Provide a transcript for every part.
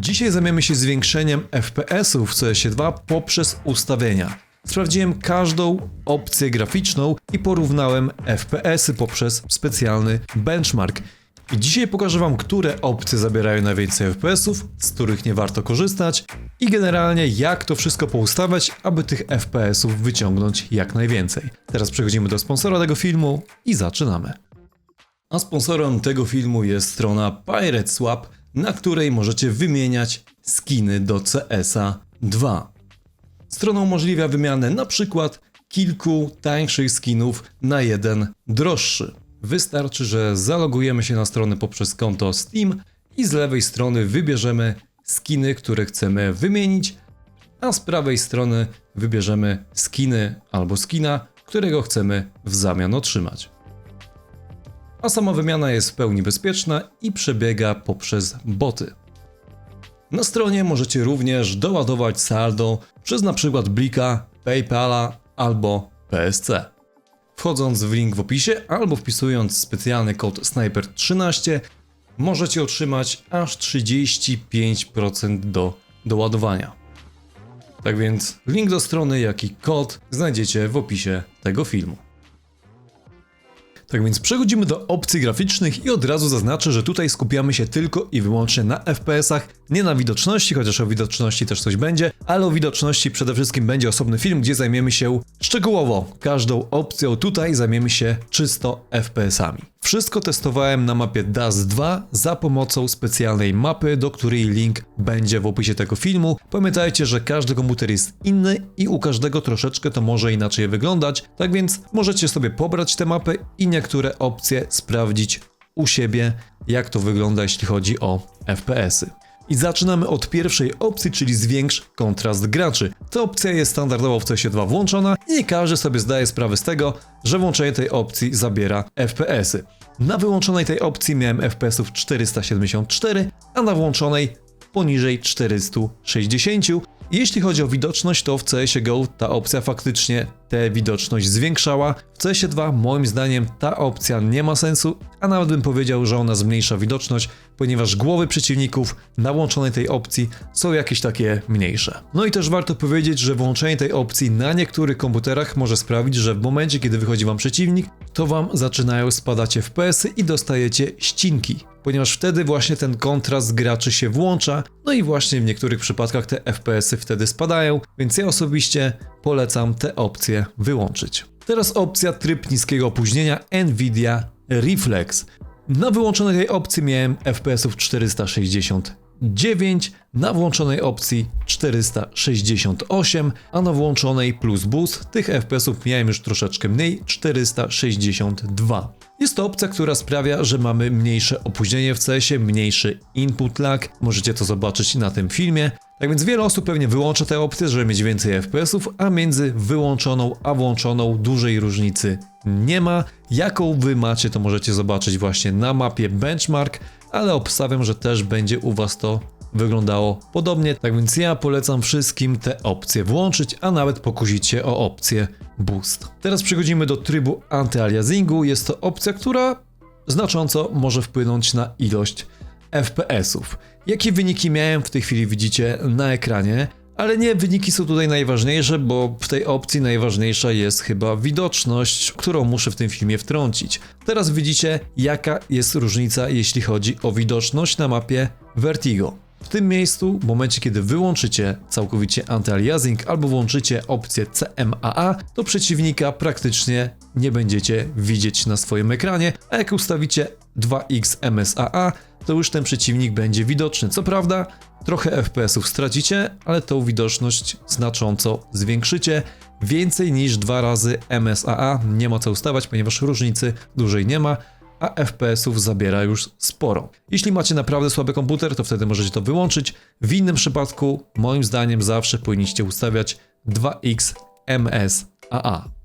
Dzisiaj zajmiemy się zwiększeniem FPS-ów w CS2 poprzez ustawienia. Sprawdziłem każdą opcję graficzną i porównałem FPS-y poprzez specjalny benchmark. I dzisiaj pokażę Wam, które opcje zabierają najwięcej FPS-ów, z których nie warto korzystać i generalnie jak to wszystko poustawiać, aby tych FPS-ów wyciągnąć jak najwięcej. Teraz przechodzimy do sponsora tego filmu i zaczynamy. A sponsorem tego filmu jest strona Pirate Swap, na której możecie wymieniać skiny do CS-a 2. Strona umożliwia wymianę na przykład kilku tańszych skinów na jeden droższy. Wystarczy, że zalogujemy się na stronę poprzez konto Steam i z lewej strony wybierzemy skiny, które chcemy wymienić, a z prawej strony wybierzemy skiny albo skina, którego chcemy w zamian otrzymać. A sama wymiana jest w pełni bezpieczna i przebiega poprzez boty. Na stronie możecie również doładować saldo przez np. Blika, PayPala albo PSC. Wchodząc w link w opisie albo wpisując specjalny kod Sniper13 możecie otrzymać aż 35% do doładowania. Tak więc link do strony jak i kod znajdziecie w opisie tego filmu. Tak więc przechodzimy do opcji graficznych i od razu zaznaczę, że tutaj skupiamy się tylko i wyłącznie na FPS-ach, nie na widoczności, chociaż o widoczności też coś będzie, ale o widoczności przede wszystkim będzie osobny film, gdzie zajmiemy się szczegółowo każdą opcją. Tutaj zajmiemy się czysto FPS-ami. Wszystko testowałem na mapie DAS 2 za pomocą specjalnej mapy, do której link będzie w opisie tego filmu. Pamiętajcie, że każdy komputer jest inny i u każdego troszeczkę to może inaczej wyglądać, tak więc możecie sobie pobrać tę mapę i niektóre opcje sprawdzić u siebie, jak to wygląda, jeśli chodzi o FPS-y. I zaczynamy od pierwszej opcji, czyli zwiększ kontrast graczy. Ta opcja jest standardowo w CS2 włączona i nie każdy sobie zdaje sprawę z tego, że włączenie tej opcji zabiera FPS-y. Na wyłączonej tej opcji miałem FPS-ów 474, a na włączonej poniżej 460. Jeśli chodzi o widoczność, to w CS GO ta opcja faktycznie tę widoczność zwiększała. W CS2 moim zdaniem ta opcja nie ma sensu, a nawet bym powiedział, że ona zmniejsza widoczność, ponieważ głowy przeciwników na włączonej tej opcji są jakieś takie mniejsze. No i też warto powiedzieć, że włączenie tej opcji na niektórych komputerach może sprawić, że w momencie kiedy wychodzi wam przeciwnik, to wam zaczynają spadać FPS-y i dostajecie ścinki ponieważ wtedy właśnie ten kontrast graczy się włącza, no i właśnie w niektórych przypadkach te FPS-y wtedy spadają, więc ja osobiście polecam te opcje wyłączyć. Teraz opcja tryb niskiego opóźnienia Nvidia Reflex. Na wyłączonej tej opcji miałem FPS-ów 469, na włączonej opcji 468, a na włączonej plus boost tych FPS-ów miałem już troszeczkę mniej 462. Jest to opcja, która sprawia, że mamy mniejsze opóźnienie w CS-ie, mniejszy input lag. Możecie to zobaczyć na tym filmie. Tak więc wiele osób pewnie wyłącza tę opcję, żeby mieć więcej FPS-ów, a między wyłączoną a włączoną dużej różnicy nie ma. Jaką wy macie, to możecie zobaczyć właśnie na mapie benchmark, ale obstawiam, że też będzie u was to wyglądało podobnie. Tak więc ja polecam wszystkim te opcje włączyć, a nawet pokusić się o opcję Boost. Teraz przechodzimy do trybu antyaliasingu. Jest to opcja, która znacząco może wpłynąć na ilość FPS-ów. Jakie wyniki miałem w tej chwili widzicie na ekranie? Ale nie wyniki są tutaj najważniejsze, bo w tej opcji najważniejsza jest chyba widoczność, którą muszę w tym filmie wtrącić. Teraz widzicie, jaka jest różnica, jeśli chodzi o widoczność na mapie Vertigo. W tym miejscu, w momencie kiedy wyłączycie całkowicie antyaliasing albo włączycie opcję CMAA, to przeciwnika praktycznie nie będziecie widzieć na swoim ekranie, a jak ustawicie 2x MSAA, to już ten przeciwnik będzie widoczny. Co prawda, trochę FPS-ów stracicie, ale tą widoczność znacząco zwiększycie. Więcej niż dwa razy MSAA nie ma co ustawać, ponieważ różnicy dużej nie ma a FPS-ów zabiera już sporo. Jeśli macie naprawdę słaby komputer, to wtedy możecie to wyłączyć. W innym przypadku, moim zdaniem, zawsze powinniście ustawiać 2x MSAA.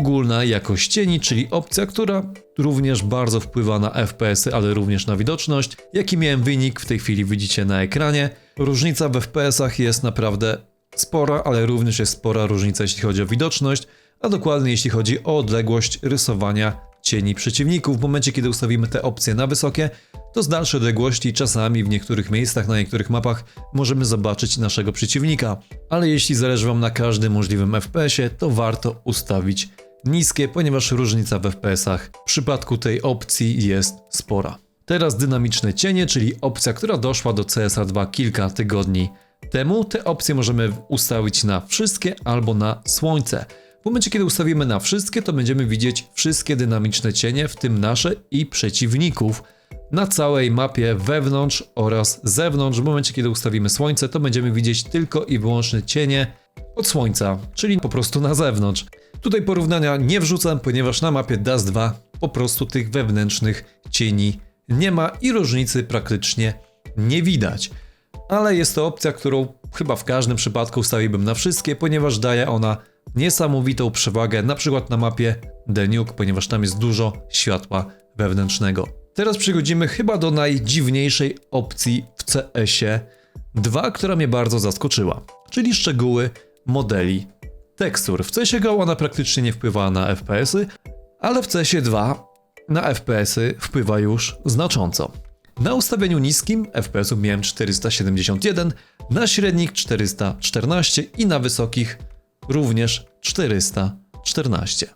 Ogólna jakość cieni, czyli opcja, która również bardzo wpływa na FPS-y, ale również na widoczność. Jaki miałem wynik, w tej chwili widzicie na ekranie. Różnica w FPS-ach jest naprawdę spora, ale również jest spora różnica, jeśli chodzi o widoczność, a dokładnie jeśli chodzi o odległość rysowania cieni przeciwników. W momencie, kiedy ustawimy te opcje na wysokie, to z dalszej odległości czasami w niektórych miejscach, na niektórych mapach możemy zobaczyć naszego przeciwnika. Ale jeśli zależy Wam na każdym możliwym FPS-ie, to warto ustawić niskie, ponieważ różnica w FPS-ach w przypadku tej opcji jest spora. Teraz dynamiczne cienie, czyli opcja, która doszła do CSA 2 kilka tygodni temu. Te opcje możemy ustawić na wszystkie albo na słońce. W momencie, kiedy ustawimy na wszystkie, to będziemy widzieć wszystkie dynamiczne cienie, w tym nasze i przeciwników, na całej mapie wewnątrz oraz zewnątrz. W momencie, kiedy ustawimy słońce, to będziemy widzieć tylko i wyłącznie cienie od słońca, czyli po prostu na zewnątrz. Tutaj porównania nie wrzucam, ponieważ na mapie DAS 2 po prostu tych wewnętrznych cieni nie ma i różnicy praktycznie nie widać. Ale jest to opcja, którą chyba w każdym przypadku ustawiłbym na wszystkie, ponieważ daje ona niesamowitą przewagę, na przykład na mapie The Nuke, ponieważ tam jest dużo światła wewnętrznego. Teraz przechodzimy chyba do najdziwniejszej opcji w CS-ie 2, która mnie bardzo zaskoczyła, czyli szczegóły modeli tekstur. W CS Go ona praktycznie nie wpływa na FPS-y, ale w CS 2 na FPS-y wpływa już znacząco. Na ustawieniu niskim FPS-ów miałem 471, na średnich 414 i na wysokich również 414.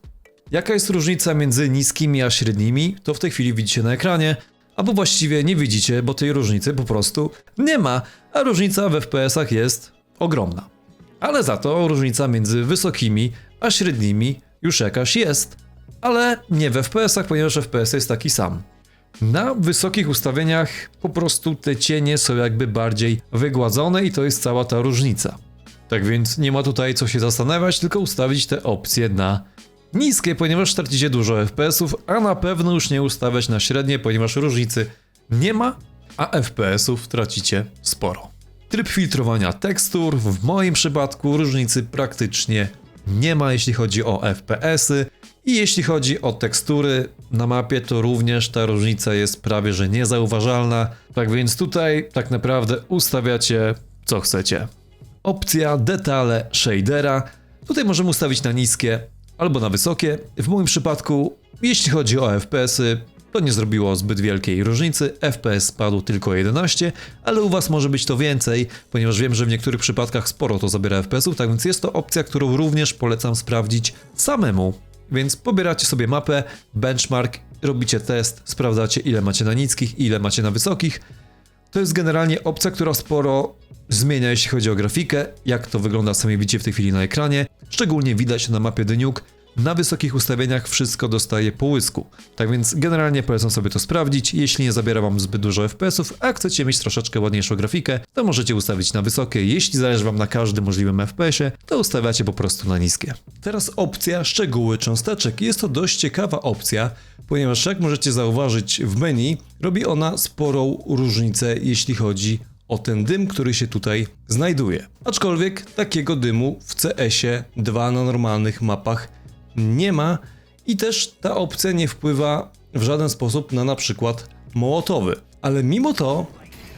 Jaka jest różnica między niskimi a średnimi, to w tej chwili widzicie na ekranie, albo właściwie nie widzicie, bo tej różnicy po prostu nie ma, a różnica w FPS-ach jest ogromna. Ale za to różnica między wysokimi a średnimi już jakaś jest, ale nie w FPS-ach, ponieważ FPS jest taki sam. Na wysokich ustawieniach po prostu te cienie są jakby bardziej wygładzone i to jest cała ta różnica. Tak więc nie ma tutaj co się zastanawiać, tylko ustawić te opcje na niskie, ponieważ tracicie dużo FPS-ów, a na pewno już nie ustawiać na średnie, ponieważ różnicy nie ma, a FPS-ów tracicie sporo. Tryb filtrowania tekstur, w moim przypadku różnicy praktycznie nie ma, jeśli chodzi o FPS-y. I jeśli chodzi o tekstury na mapie, to również ta różnica jest prawie że niezauważalna. Tak więc tutaj tak naprawdę ustawiacie co chcecie. Opcja detale shadera. Tutaj możemy ustawić na niskie albo na wysokie. W moim przypadku, jeśli chodzi o FPS-y, to nie zrobiło zbyt wielkiej różnicy. FPS spadł tylko 11, ale u Was może być to więcej, ponieważ wiem, że w niektórych przypadkach sporo to zabiera FPS-ów, tak więc jest to opcja, którą również polecam sprawdzić samemu. Więc pobieracie sobie mapę, benchmark, robicie test, sprawdzacie ile macie na niskich, ile macie na wysokich. To jest generalnie opcja, która sporo zmienia, jeśli chodzi o grafikę. Jak to wygląda, sami widzicie w tej chwili na ekranie. Szczególnie widać na mapie Nuke. Na wysokich ustawieniach wszystko dostaje po łysku. Tak więc generalnie polecam sobie to sprawdzić. Jeśli nie zabiera wam zbyt dużo FPS-ów, a chcecie mieć troszeczkę ładniejszą grafikę, to możecie ustawić na wysokie. Jeśli zależy wam na każdym możliwym FPS-ie, to ustawiacie po prostu na niskie. Teraz opcja szczegóły cząsteczek. Jest to dość ciekawa opcja, ponieważ jak możecie zauważyć w menu, robi ona sporą różnicę, jeśli chodzi o ten dym, który się tutaj znajduje. Aczkolwiek takiego dymu w CS-ie 2 na normalnych mapach nie ma i też ta opcja nie wpływa w żaden sposób na na przykład mołotowy. Ale mimo to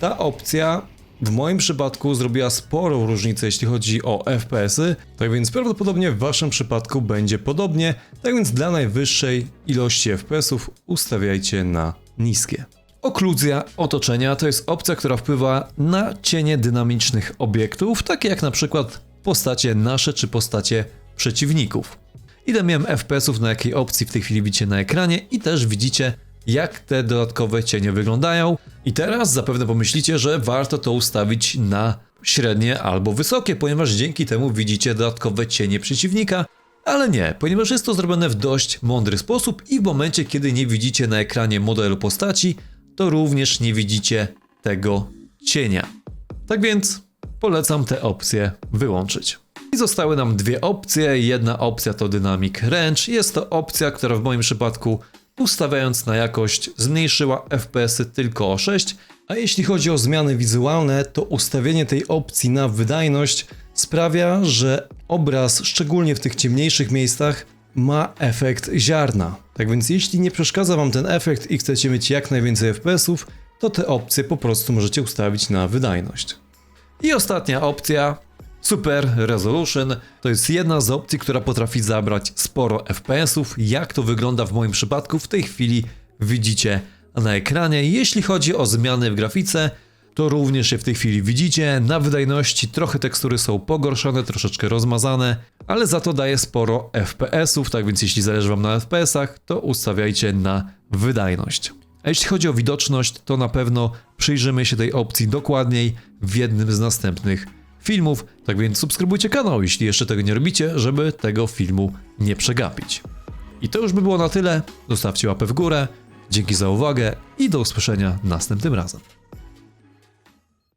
ta opcja w moim przypadku zrobiła sporą różnicę, jeśli chodzi o FPS-y, tak więc prawdopodobnie w waszym przypadku będzie podobnie, tak więc dla najwyższej ilości FPS-ów ustawiajcie na niskie. Okluzja otoczenia to jest opcja, która wpływa na cienie dynamicznych obiektów, takie jak na przykład postacie nasze czy postacie przeciwników. Ile miałem FPS-ów na jakiej opcji w tej chwili widzicie na ekranie i też widzicie jak te dodatkowe cienie wyglądają. I teraz zapewne pomyślicie, że warto to ustawić na średnie albo wysokie, ponieważ dzięki temu widzicie dodatkowe cienie przeciwnika. Ale nie, ponieważ jest to zrobione w dość mądry sposób i w momencie, kiedy nie widzicie na ekranie modelu postaci, to również nie widzicie tego cienia. Tak więc polecam te opcje wyłączyć. I zostały nam dwie opcje. Jedna opcja to Dynamic Range. Jest to opcja, która w moim przypadku ustawiając na jakość zmniejszyła FPS-y tylko o 6, a jeśli chodzi o zmiany wizualne, to ustawienie tej opcji na wydajność sprawia, że obraz, szczególnie w tych ciemniejszych miejscach, ma efekt ziarna. Tak więc jeśli nie przeszkadza Wam ten efekt i chcecie mieć jak najwięcej FPS-ów, to te opcje po prostu możecie ustawić na wydajność. I ostatnia opcja Super Resolution to jest jedna z opcji, która potrafi zabrać sporo FPS-ów. Jak to wygląda w moim przypadku w tej chwili widzicie na ekranie. Jeśli chodzi o zmiany w grafice, to również je w tej chwili widzicie. Na wydajności trochę tekstury są pogorszone, troszeczkę rozmazane, ale za to daje sporo FPS-ów, tak więc jeśli zależy Wam na FPS-ach, to ustawiajcie na wydajność. A jeśli chodzi o widoczność, to na pewno przyjrzymy się tej opcji dokładniej w jednym z następnych filmów. Tak więc subskrybujcie kanał, jeśli jeszcze tego nie robicie, żeby tego filmu nie przegapić. I to już by było na tyle. Zostawcie łapę w górę. Dzięki za uwagę i do usłyszenia następnym razem.